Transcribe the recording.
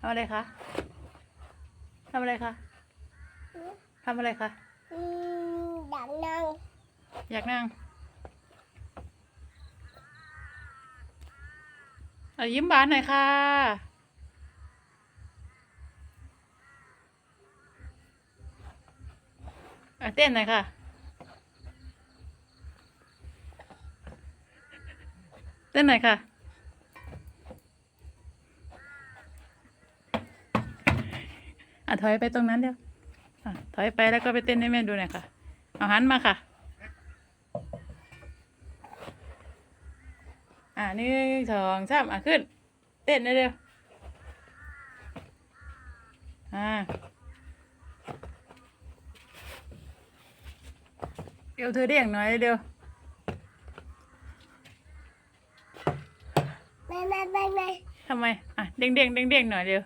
ทำอะไรคะทำอะไรคะทำอะไรคะอืมดังนั่ง อยากนั่งเอายิ้มหวานหน่อยค่ะอะ เต้นหน่อยค่ะ เต้นหน่อยค่ะ อะถอยไปตรงนั้นเดี๋ยวอะถอยไปแล้วก็ไปเต้นให้แม่ดูหน่อยค่ะ เอาหันมาค่ะ อะหนึ่งสองสามอะขึ้น เต้นเร็วๆอ่าเดี๋ยวเธอเรียกหน่อยเร็วไม่ไม่ไม่ไม่ทำไม อะ เด้งเด้งเด้งเด้งๆหน่อยเร็ว